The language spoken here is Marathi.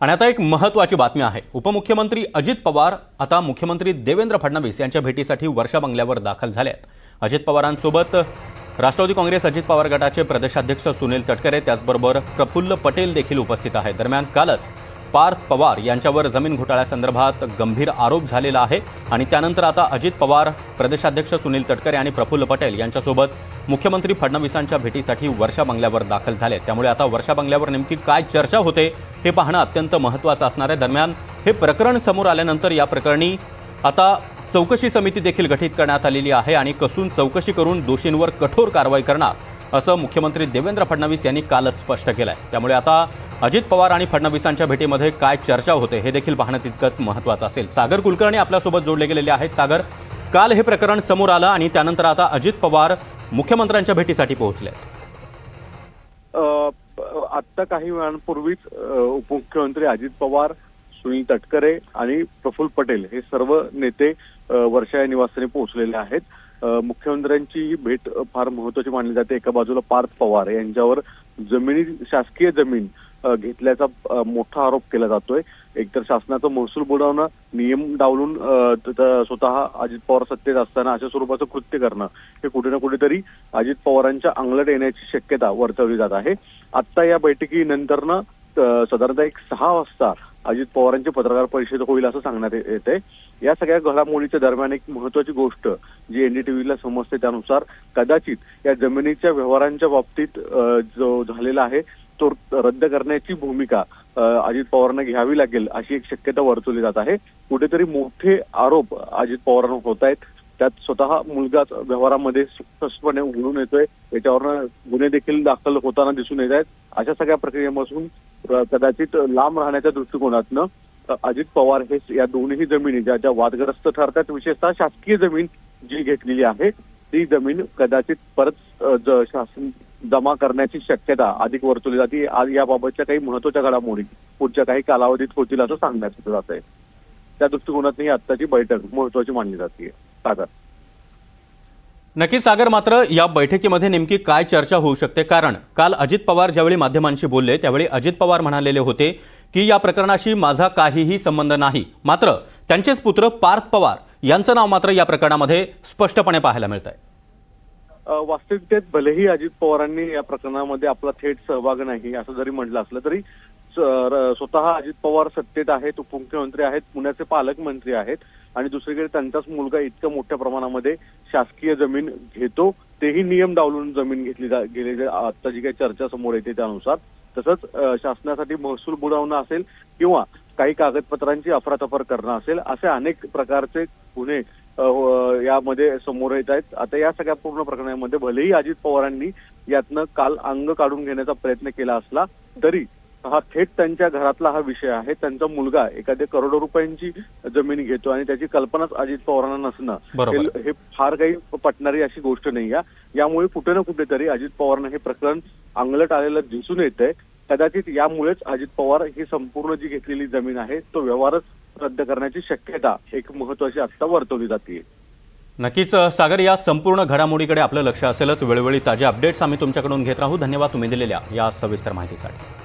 आणि आता एक महत्त्वाची बातमी आहे. उपमुख्यमंत्री अजित पवार आता मुख्यमंत्री देवेंद्र फडणवीस यांच्या भेटीसाठी वर्षा बंगल्यावर दाखल झाले आहेत अजित पवारांसोबत राष्ट्रवादी काँग्रेस अजित पवार गटाचे प्रदेशाध्यक्ष सुनील तटकरे त्याचबरोबर प्रफुल्ल पटेल देखील उपस्थित आहेत. दरम्यान कालच पार्थ पवार यांच्यावर जमीन घोटाळ्यासंदर्भात गंभीर आरोप झालेला आहे आणि त्यानंतर आता अजित पवार प्रदेशाध्यक्ष सुनील तटकरे आणि प्रफुल्ल पटेल यांच्यासोबत मुख्यमंत्री फडणवीसांच्या भेटीसाठी वर्षा बंगल्यावर दाखल झाले. त्यामुळे आता वर्षा बंगल्यावर नेमकी काय चर्चा होते हे पाहणं अत्यंत महत्त्वाचं असणार आहे. दरम्यान हे प्रकरण समोर आल्यानंतर या प्रकरणी आता चौकशी समिती देखील गठीत करण्यात आलेली आहे आणि कसून चौकशी करून दोषींवर कठोर कारवाई करणार असं मुख्यमंत्री देवेंद्र फडणवीस यांनी कालच स्पष्ट केलं आहे त्यामुळे आता अजित पवार आणि फडणवीसांच्या भेटीमध्ये काय चर्चा होते हे देखील पाहणं तितकंच महत्त्वाचं असेल. सागर कुलकर्णी आपल्यासोबत जोडले गेलेले आहेत. सागर काल हे प्रकरण समोर आलं आणि त्यानंतर आता अजित पवार मुख्यमंत्र्यांच्या भेटीसाठी पोहोचले. आत्ता काही वेळांपूर्वीच उपमुख्यमंत्री अजित पवार सुनील तटकरे आणि प्रफुल्ल पटेल हे सर्व नेते वर्षा या निवासस्थानी पोहोचलेले आहेत. मुख्यमंत्र्यांची ही भेट फार महत्वाची मानली जाते. एका बाजूला पार्थ पवार यांच्यावर जमिनी शासकीय जमीन घेतल्याचा मोठा आरोप केला जातोय. एकतर शासनाचं महसूल बुडवणं नियम डावलून स्वतः अजित पवार सत्तेत असताना अशा स्वरूपाचं कृत्य करणं हे कुठे ना कुठेतरी अजित पवारांच्या अंगलट येण्याची शक्यता वर्तवली जात आहे. आत्ता या बैठकीनंतरनं साधारणतः एक सहा वाजता अजित पवारांची पत्रकार परिषद होईल असं सांगण्यात येत आहे या सगळ्या घडामोडीच्या दरम्यान एक महत्वाची गोष्ट जी एनडीटीव्हीला समजते त्यानुसार कदाचित या जमिनीच्या व्यवहारांच्या बाबतीत जो झालेला आहे तो रद्द करण्याची भूमिका अजित पवारांना घ्यावी लागेल अशी एक शक्यता वर्तवली जात आहे. कुठेतरी मोठे आरोप अजित पवारांना होत आहेत. त्यात स्वतः मुलगाच व्यवहारामध्ये स्पष्टपणे उघडून येतोय. याच्यावरनं गुन्हे देखील दाखल होताना दिसून येत आहेत. अशा सगळ्या प्रक्रियेपासून कदाचित लांब राहण्याच्या दृष्टिकोनातनं अजित पवार हे या दोन्ही जमिनी ज्या ज्या वादग्रस्त ठरतात विशेषतः शासकीय जमीन जी घेतलेली आहे ती जमीन कदाचित परत ज- शासन जमा करण्याची शक्यता अधिक वर्तवली जाते. आज याबाबतच्या काही महत्त्वाच्या घडामोडी पुढच्या काही कालावधीत होतील असं सांगण्यात जात आहे. त्या दृष्टिकोनातून ही आत्ताची बैठक महत्वाची मानली जाते. सागर. नक्की सागर मात्र या बैठकीमध्ये नेमकी काय चर्चा होऊ शकते? कारण काल अजित पवार ज्यावेळी माध्यमांशी बोलले त्यावेळी अजित पवार म्हणालेले होते की या प्रकरणाशी माझा काहीही संबंध नाही. मात्र त्यांचेच पुत्र पार्थ पवार यांचं नाव मात्र या प्रकरणामध्ये स्पष्टपणे पाहायला मिळत आहे वास्तविकतेत भलेही अजित पवारांनी या प्रकरणामध्ये आपला थेट सहभाग नाही असं जरी म्हटलं असलं तरी स्वतः अजित पवार सत्तेत आहेत उपमुख्यमंत्री आहेत पुण्याचे पालकमंत्री आहेत आणि दुसरीकडे त्यांचाच मुलगा इतक्या मोठ्या प्रमाणामध्ये शासकीय जमीन घेतो तेही नियम डावलून जमीन घेतली जा गेली आता जी काही चर्चा समोर येते त्यानुसार. तसंच शासनासाठी महसूल बुडवणं असेल किंवा काही कागदपत्रांची अफरातफर करणं असेल असे अनेक प्रकारचे गुन्हे यामध्ये समोर येत आहेत. आता या सगळ्या पूर्ण प्रकरणामध्ये भलेही अजित पवारांनी यातनं काल अंग काढून घेण्याचा प्रयत्न केला असला तरी हा थेट त्यांच्या घरातला हा विषय आहे. त्यांचा मुलगा एखाद्या करोडो रुपयांची जमीन घेतो आणि त्याची कल्पनाच अजित पवारांना नसणं. हे हे फार काही पटणारी अशी गोष्ट नाही आहे. यामुळे कुठे ना कुठेतरी अजित पवारांना हे प्रकरण अंगलट आलेलं दिसून येत आहे कदाचित यामुळेच अजित पवार ही संपूर्ण जी घेतलेली जमीन आहे तो व्यवहारच रद्द करण्याची शक्यता एक महत्वाची आत्ता वर्तवली जाते. नक्कीच सागर या संपूर्ण घडामोडीकडे आपलं लक्ष असेलच. वेळोवेळी ताजे अपडेट्स आम्ही तुमच्याकडून घेत राहू. धन्यवाद तुम्ही दिलेल्या या सविस्तर माहितीसाठी.